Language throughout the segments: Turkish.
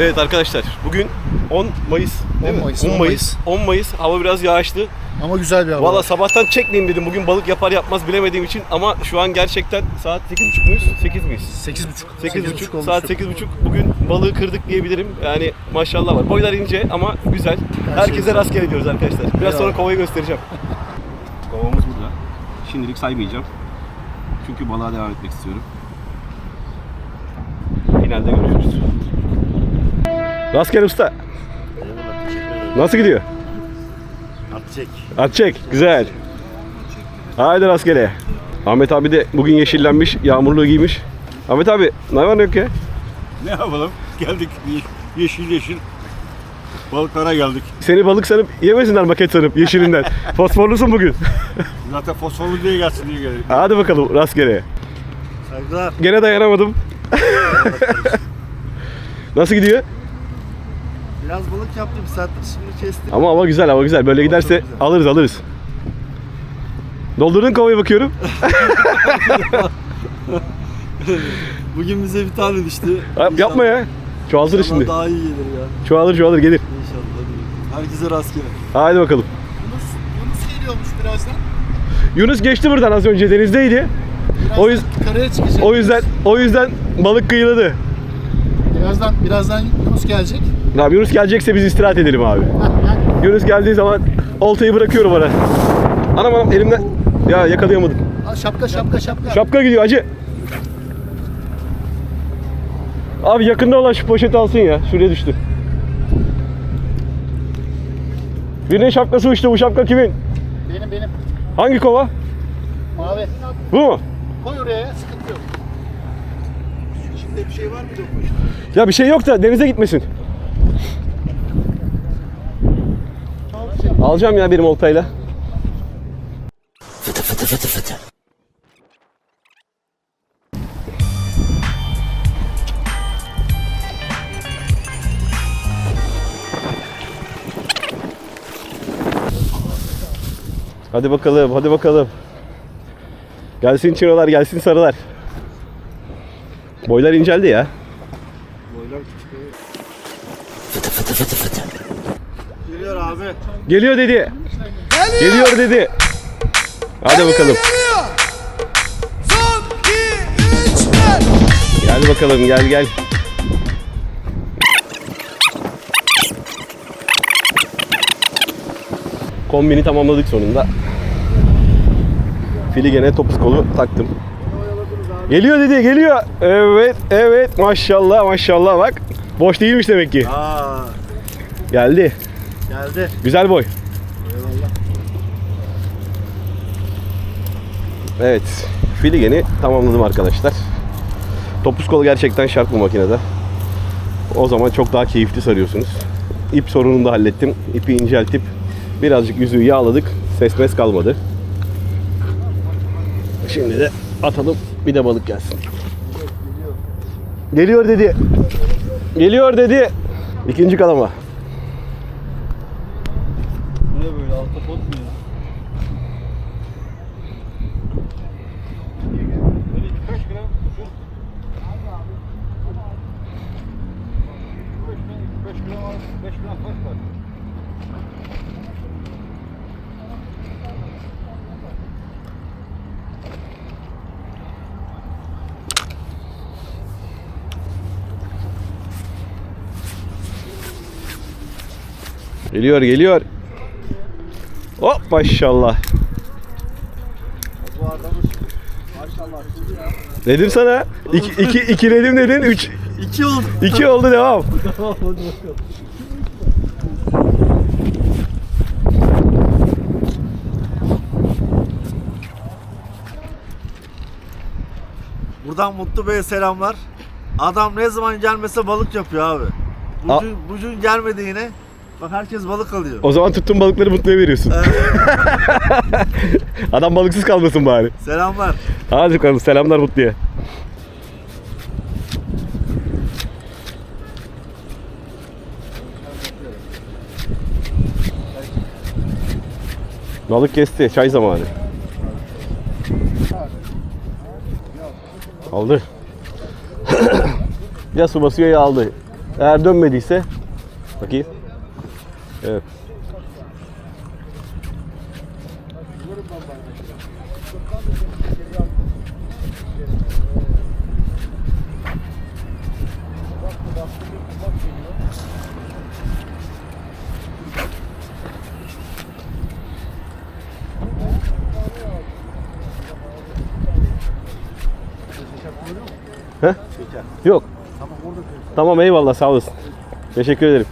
Evet arkadaşlar bugün 10 Mayıs değil 10 mi? Mayıs, 10 10 Mayıs. 10 Mayıs. Hava biraz yağışlı. Ama güzel bir hava. Valla sabahtan çekmeyeyim dedim. Bugün balık yapar yapmaz bilemediğim için ama şu an gerçekten saat 8.30 muyuz? 8 miyiz? 8.30. 8.30 olmuş. saat 8.30 bugün balığı kırdık diyebilirim. Yani maşallah var. Boylar ince ama güzel. Herkese güzel. rastgele diyoruz arkadaşlar. Biraz Eyvallah. sonra kovayı göstereceğim. Kovamız burada. Şimdilik saymayacağım. Çünkü balığa devam etmek istiyorum. Finalde görüşürüz. Rastgele usta. Nasıl gidiyor? At çek. Güzel. Haydi rastgele. Ahmet abi de bugün yeşillenmiş, yağmurluğu giymiş. Ahmet abi ne var ne yok ya? Ne yapalım? Geldik yeşil yeşil balıklara geldik. Seni balık sanıp yemesinler maket sanıp yeşilinden. Fosforlusun bugün. Zaten fosforlu diye gelsin diye geldik. Hadi bakalım rastgele. Saygılar. Gene dayanamadım. Nasıl gidiyor? Biraz balık yaptım. Bir saattir şimdi kestim. Ama hava güzel, hava güzel. Böyle giderse güzel. alırız, alırız. Doldurdun kovayı bakıyorum. Bugün bize bir tane düştü. Yapma ya. Çoğaltır şimdi. daha iyi gelir ya. Çoğalır, çoğalır gelir. İnşallah. Herkese rastgele. Haydi bakalım. Yunus, Yunus geliyormuş birazdan. Yunus geçti buradan az önce denizdeydi. Birazdan O yüz- karaya çıkacak. O yüzden o yüzden balık kıyıladı. Birazdan, birazdan Yunus gelecek. Abi Yunus gelecekse biz istirahat edelim abi. Yunus geldiği zaman oltayı bırakıyorum ona. Anam anam elimden ya yakalayamadım. Şapka şapka şapka. Şapka gidiyor acı. Abi yakında olan şu poşeti alsın ya. Şuraya düştü. Birinin şapkası uçtu. Bu şapka kimin? Benim benim. Hangi kova? Mavi. Bu mu? Koy oraya ya, sıkıntı yok. Şimdi bir şey var poşette? Ya bir şey yok da denize gitmesin. Alacağım ya benim oltayla. Hadi bakalım, hadi bakalım. Gelsin çinolar, gelsin sarılar. Boylar inceldi ya. Geliyor abi. Geliyor dedi. Geliyor dedi. Hadi bakalım. Son, iki, üç. Gel bakalım gel gel. Kombini tamamladık sonunda. Fili gene topuz kolu taktım. Geliyor dedi geliyor. Evet evet maşallah maşallah bak. Boş değilmiş demek ki. Aa, Geldi. Geldi. Güzel boy. Evet. Filigeni tamamladım arkadaşlar. Topuz kolu gerçekten şart bu makinede. O zaman çok daha keyifli sarıyorsunuz. İp sorununu da hallettim. İpi inceltip birazcık yüzüğü yağladık. Ses mes kalmadı. Şimdi de atalım bir de balık gelsin. Geliyor dedi. Geliyor dedi. İkinci kalama. Bu ne böyle alta pot mu ya? Kaç gram? Beş gram al, beş gram fark var. Geliyor geliyor. Hop maşallah. Bu maşallah. Dedim sana. İki, iki, ikiledim dedin. Üç, İki oldu. iki oldu devam. Tamam hadi bakalım. Buradan Mutlu Bey'e selamlar. Adam ne zaman gelmese balık yapıyor abi. Bugün, bugün gelmedi yine. Bak herkes balık alıyor. O zaman tuttuğun balıkları Mutlu'ya veriyorsun. Adam balıksız kalmasın bari. Selamlar. Hadi bakalım selamlar Mutlu'ya. Balık kesti. Çay zamanı. Aldı. ya su basıyor ya aldı. Eğer dönmediyse bakayım. Evet. He? Yok. Tamam eyvallah sağ olasın. Teşekkür ederim.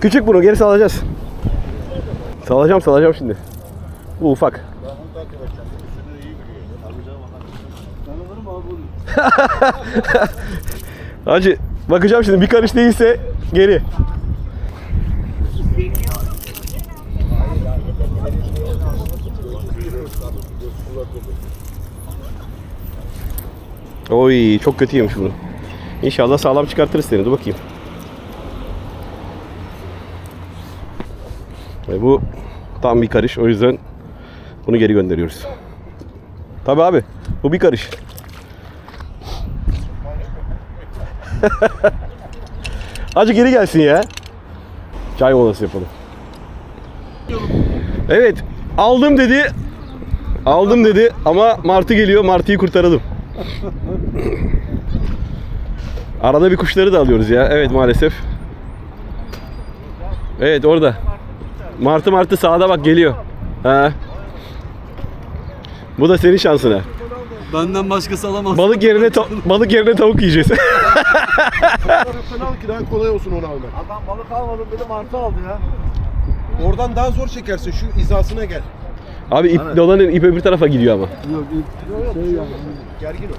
Küçük bunu geri salacağız. Salacağım salacağım şimdi. Bu ufak. Hacı bakacağım şimdi bir karış değilse geri. Oy çok kötü yemiş bunu. İnşallah sağlam çıkartırız seni. Dur bakayım. E bu tam bir karış. O yüzden bunu geri gönderiyoruz. Tabi abi. Bu bir karış. Acı geri gelsin ya. Çay molası yapalım. Evet. Aldım dedi. Aldım dedi ama Martı geliyor. Martı'yı kurtaralım. Arada bir kuşları da alıyoruz ya. Evet maalesef. Evet orada. Martı martı sağda bak geliyor. Ha. Bu da senin şansına. Benden başkası alamaz. Balık yerine ta- balık yerine tavuk yiyeceğiz. Penal ki daha kolay olsun onu almak. Adam balık almadım dedi martı aldı ya. Oradan daha zor çekersin şu hizasına gel. Abi ip dolanın ip öbür tarafa gidiyor ama. Gergin o.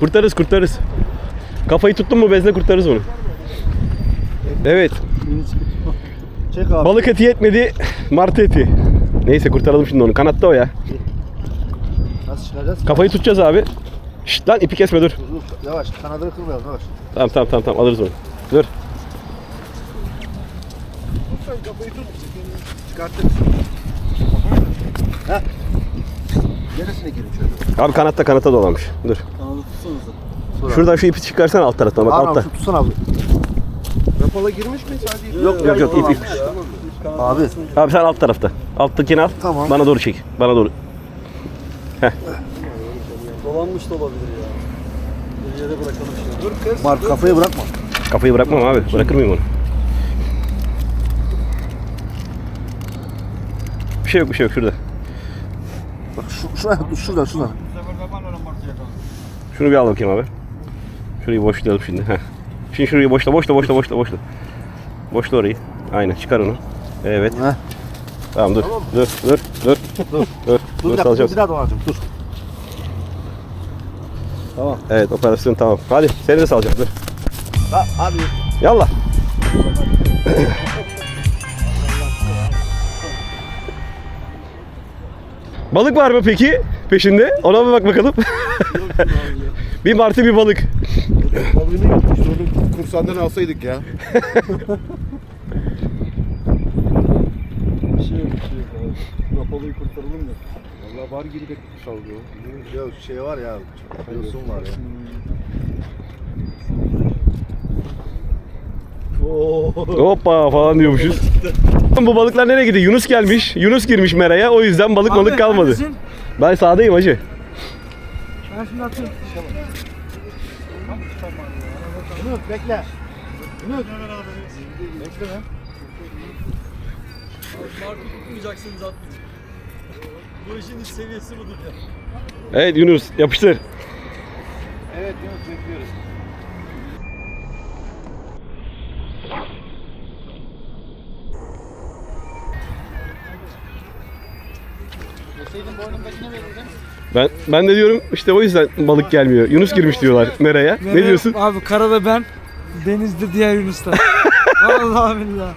Kurtarırız kurtarırız. Kafayı tuttun mu bezle kurtarırız onu. Evet. Çek abi. Balık eti yetmedi. Martı eti. Neyse kurtaralım şimdi onu. Kanatta o ya. Nasıl çıkacağız? Kafayı tutacağız abi. Şşt lan ipi kesme dur. Dur, Yavaş kanadını kırmayalım yavaş. Tamam tamam tamam tamam alırız onu. Dur. Çıkartırız. Heh. Neresine girin şöyle? Abi kanatta kanata dolanmış. Dur. Kanalı tutsanıza. Şuradan şu ipi çıkarsana alt taraftan bak Abi altta. şu tutsana abi. Rapala girmiş mi sadece? Yok Yok yok ip ip. Abi. Abi sen alt tarafta. Alttakini al. Tamam. Bana doğru çek. Bana doğru. Dolanmış da olabilir ya. Bir yere bırakalım şimdi. Dur kız. Mart kafayı bırakma. Kafayı bırakmam abi. Bırakır mıyım onu? Bir şey yok bir şey yok şurada. Bak şu, dur, şuradan şuradan. Şunu bir al bakayım abi. Şurayı boşlayalım şimdi. Heh. Şimdi şurayı boşla boşla boşla boşla boşla. Boşla orayı. Aynen çıkar onu. Evet. Heh. Tamam dur. Dur dur dur. Dur. Dur. Dur Dur daha dolanacağım dur. Evet operasyon tamam. Hadi seni de salacağım dur. Ha, hadi. Yallah. balık var mı peki peşinde? Ona bir bak bakalım. bir martı bir balık. Balığını yapmış. Onu kursandan alsaydık ya. Bir şey yok, bir şey yok abi. Rapalıyı kurtaralım da. Valla var gibi de sallıyor. Ya şey var ya. Yosun var ya. Hoppa falan diyormuşuz. Bu balıklar nereye gidiyor? Yunus gelmiş. Yunus girmiş meraya. O yüzden balık balık kalmadı. Ben sağdayım hacı. Ümit bekle. Martı tutmayacaksınız atmayın. Bu işin iş seviyesi budur ya. Evet Yunus yapıştır. Evet Yunus bekliyoruz. Ben ben de diyorum işte o yüzden balık gelmiyor. Yunus girmiş diyorlar. Nereye? Ne diyorsun? Abi karada ben, denizde diğer Yunuslar. Vallahi billahi.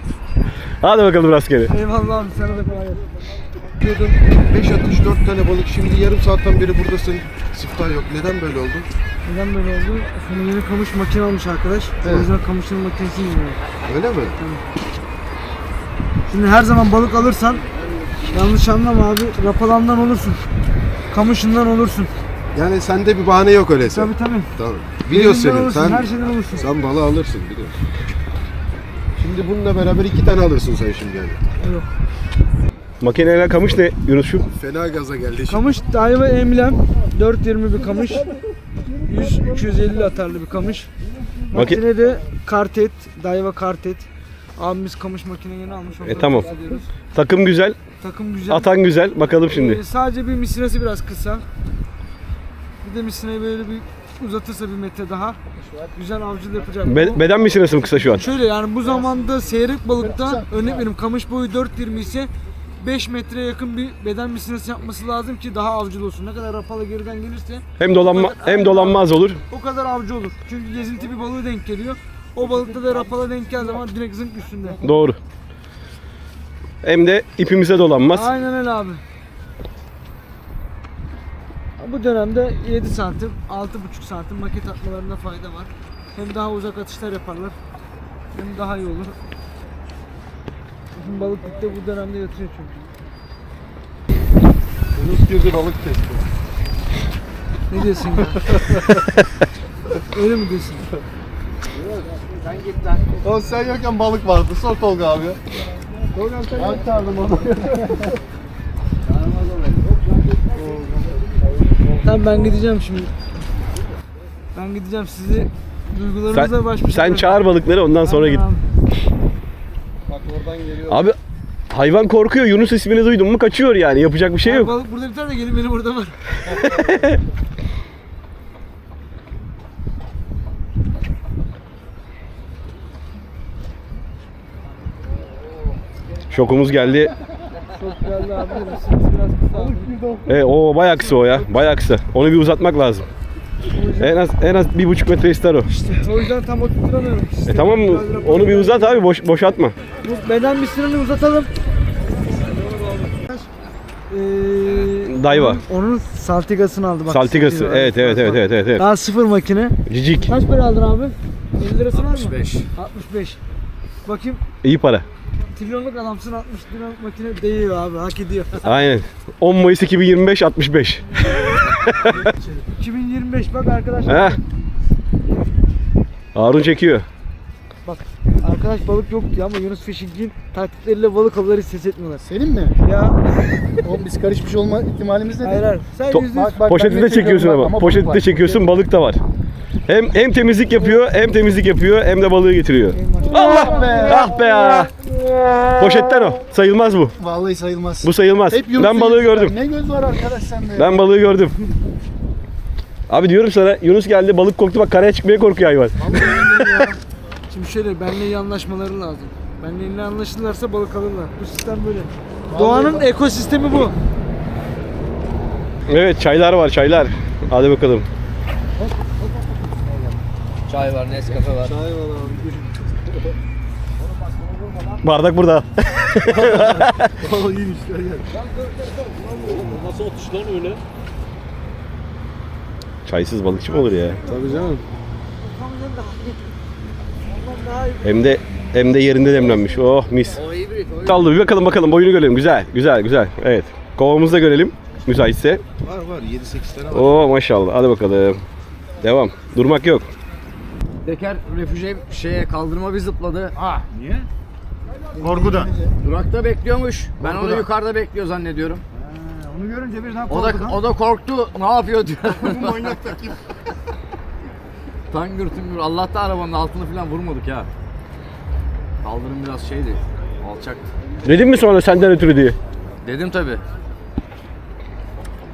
Hadi bakalım rastgele. Eyvallah abi sana da kolay gelsin. Diyordun 5 atış 4 tane balık. Şimdi yarım saatten beri buradasın. Siftah yok. Neden böyle oldu? Neden böyle oldu? Şimdi yeni kamış makine almış arkadaş. Evet. O yüzden kamışın makinesini yiyor. Öyle mi? Şimdi her zaman balık alırsan yanlış anlama abi rapalandan olursun. Kamışından olursun. Yani sende bir bahane yok öyleyse. Tabii tabii. Tamam. Biliyoruz Elinden senin. olursun, Sen, her şeyden olursun. sen balığı alırsın biliyorum. Şimdi bununla beraber iki tane alırsın sen şimdi yani. Makineyle kamış ne Yunus'um? Fena gaza geldi şimdi. Kamış Daiwa emblem 420 bir kamış. 100 250 atarlı bir kamış. Maki- Makine de kartet, Daiwa kartet. Abimiz kamış makine yeni almış. ondan E, tamam. Takım güzel, Takım güzel. atan güzel. Bakalım şimdi. Ee, sadece bir misinesi biraz kısa. Bir de misineyi böyle bir uzatırsa bir metre daha güzel avcılık yapacak. Be- beden misinası mı kısa şu an? Şöyle yani bu zamanda seyrek balıkta örnek vereyim kamış boyu 4.20 ise 5 metreye yakın bir beden misinesi yapması lazım ki daha avcılı olsun. Ne kadar rapalı geriden gelirse Hem dolanma hem dolanmaz olur. o kadar avcı olur. Çünkü gezinti bir balığı denk geliyor. O balıkta da rapala denk geldiği zaman direkt zınk üstünde. Doğru. Hem de ipimize dolanmaz. Aynen öyle abi. Bu dönemde 7 santim, 6,5 santim maket atmalarında fayda var. Hem daha uzak atışlar yaparlar. Hem daha iyi olur. Bizim balıklıkta bu dönemde yatıyor çünkü. Yunus girdi balık testi. Ne diyorsun ya? Öyle mi diyorsun? O sen yokken balık vardı. Sor Tolga abi. Tamam ben gideceğim şimdi. Ben gideceğim sizi duygularınıza Sen, baş başa sen bırakayım. çağır balıkları ondan sonra git. abi. Bak oradan geliyor. Abi hayvan korkuyor. Yunus ismini duydun mu kaçıyor yani. Yapacak bir şey Abi yok. Balık burada bir tane de gelin benim burada var. Şokumuz geldi. Çok geldi abi. Biraz kısa. abi. E, o bayağı kısa o ya. Bayağı kısa. Onu bir uzatmak lazım. En az en az bir buçuk metre ister o. O yüzden tam oturtamıyorum. E tamam mı? Onu bir uzat abi. Boş, boşaltma. Bu beden misinini uzatalım. Ee, Daiwa. Onun, onun saltigasını aldı bak. Saltigası. Saltiga. Evet evet evet evet evet. evet. Daha sıfır makine. Cicik. Kaç para aldın abi? 50 lirası var mı? 65. 65. Bakayım İyi para. Trilyonluk adamsın 60 liralık makine değiyor abi hak ediyor. Aynen. 10 Mayıs 2025 65. 2025 bak arkadaşlar. Heh. Harun çekiyor. Arkadaş balık yok diyor ama Yunus Fishing'in taktikleriyle balık avları ses etmiyorlar. Senin mi? Ya Oğlum biz karışmış olma ihtimalimiz ne? hayır hayır. Sen To- yüzde yüz- Bak, bak, Poşeti ben de ne çekiyorum çekiyorsun bak, ama. balık Poşeti de çekiyorsun balık da var. Hem hem temizlik yapıyor, hem temizlik yapıyor, hem de balığı getiriyor. Allah be! Ah be ya! Poşetten o. Sayılmaz bu. Vallahi sayılmaz. Bu sayılmaz. Hep Ben balığı gördüm. Ne göz var arkadaş sende? Ben balığı gördüm. Abi diyorum sana Yunus geldi balık korktu bak karaya çıkmaya korkuyor hayvan. Şimdi şöyle benimle iyi anlaşmaları lazım. Benimle iyi anlaşırlarsa balık alırlar. Bu sistem böyle. Doğanın ekosistemi bu. Evet çaylar var çaylar. Hadi bakalım. Çay var, Nescafe var. Bardak burada. Nasıl atış lan öyle? Çaysız balıkçı mı olur ya? Tabii canım. Hem de hem de yerinde demlenmiş. Oh mis. O hibrit, o Kaldı bir bakalım bakalım boyunu görelim. Güzel güzel güzel. Evet. Kovamızı da görelim. Müsaitse. Var var 7-8 tane var. Oo maşallah. Hadi bakalım. Devam. Durmak yok. Teker refüje şeye kaldırıma bir zıpladı. Ha niye? Korkudan. Durakta bekliyormuş. Ben onu yukarıda bekliyor zannediyorum. Onu görünce birden O da o da korktu. Ne yapıyor diyor. Bu manyak da kim? Tangır tüngür. Allah'ta arabanın altını falan vurmadık ya. Kaldırım biraz şeydi. Alçaktı. Dedim mi sonra senden ötürü diye? Dedim tabi.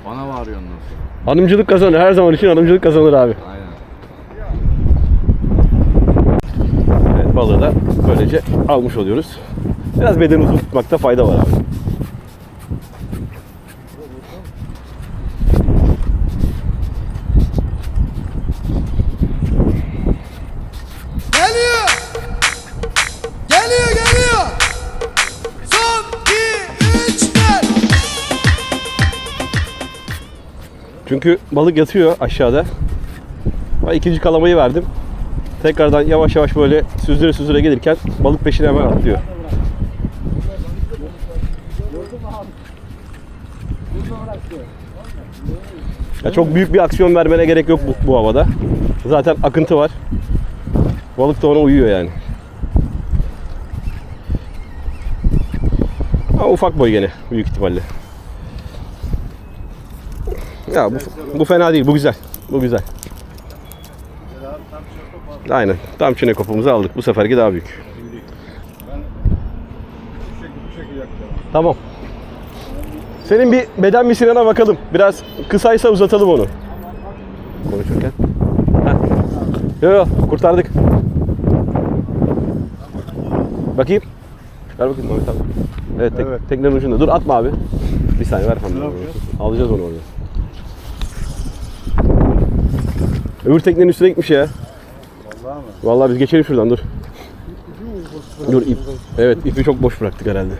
Bana bağırıyor ondan sonra. Hanımcılık kazanır. Her zaman için hanımcılık kazanır abi. Aynen. böylece almış oluyoruz. Biraz beden uzun tutmakta fayda var abi. Geliyor! Geliyor geliyor! Son 2 3 4 Çünkü balık yatıyor aşağıda. Ben ikinci kalamayı verdim. Tekrardan yavaş yavaş böyle süzüre süzüre gelirken balık peşine hemen atlıyor. Ya çok büyük bir aksiyon vermene gerek yok bu, bu havada. Zaten akıntı var. Balık da ona uyuyor yani. Ama ufak boy gene büyük ihtimalle. Ya bu, bu fena değil. Bu güzel. Bu güzel. Aynen. Tam çinekopumuzu aldık. Bu seferki daha büyük. Tamam. Senin bir beden misinana bakalım. Biraz kısaysa uzatalım onu. Konuşurken. Yo yo kurtardık. Bakayım. Ver bakayım Mehmet abi. Evet, tek, teknenin ucunda. Dur atma abi. Bir saniye ver abi. Alacağız onu orada. Öbür teknenin üstüne gitmiş ya. Vallahi biz geçelim şuradan dur. Dur ip. Evet ipi çok boş bıraktık herhalde.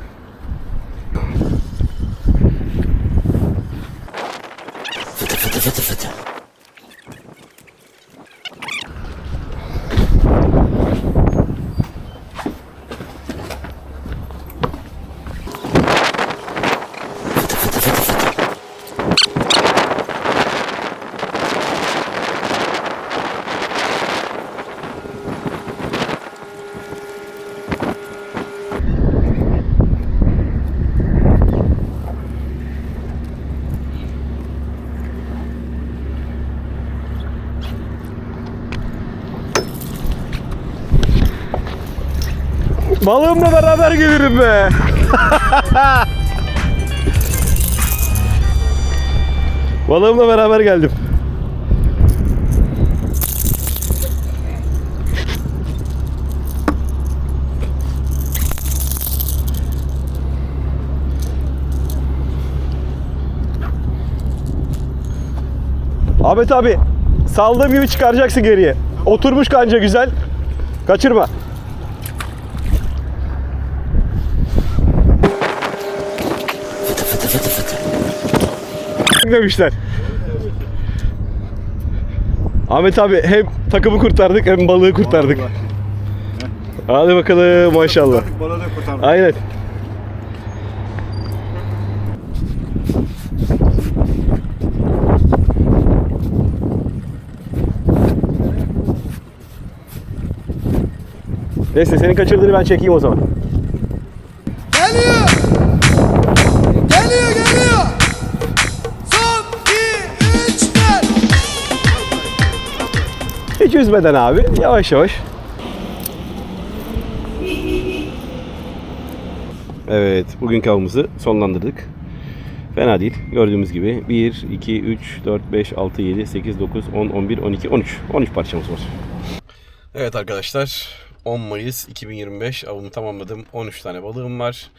Balığımla beraber gelirim be. Balığımla beraber geldim. Ahmet abi saldığım gibi çıkaracaksın geriye. Oturmuş kanca güzel. Kaçırma. Demişler. Ahmet abi hem takımı kurtardık hem balığı kurtardık. Hadi bakalım maşallah. Balığı da kurtardık. Aynen. Neyse senin kaçırdığını ben çekeyim o zaman. Hiç üzmeden abi. Yavaş yavaş. Evet. Bugünkü avımızı sonlandırdık. Fena değil. Gördüğümüz gibi 1, 2, 3, 4, 5, 6, 7, 8, 9, 10, 11, 12, 13. 13 parçamız var. Evet arkadaşlar. 10 Mayıs 2025 avımı tamamladım. 13 tane balığım var.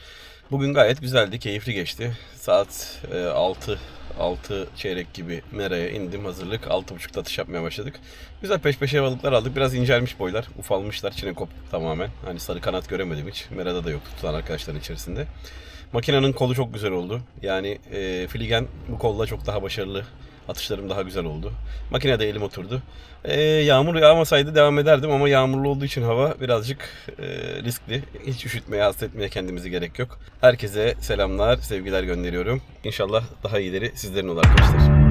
Bugün gayet güzeldi, keyifli geçti. Saat e, 6 6 çeyrek gibi meraya indim hazırlık. 6.30'da atış yapmaya başladık. Güzel peş peşe balıklar aldık. Biraz incelmiş boylar. Ufalmışlar. Çinekop tamamen. Hani sarı kanat göremedim hiç. Merada da yoktu tutan arkadaşların içerisinde. Makinenin kolu çok güzel oldu. Yani e, Fligen bu kolla çok daha başarılı. Atışlarım daha güzel oldu. Makinede elim oturdu. E, yağmur yağmasaydı devam ederdim ama yağmurlu olduğu için hava birazcık e, riskli. Hiç üşütmeye, hasta etmeye kendimizi gerek yok. Herkese selamlar, sevgiler gönderiyorum. İnşallah daha iyileri sizlerin olur arkadaşlar.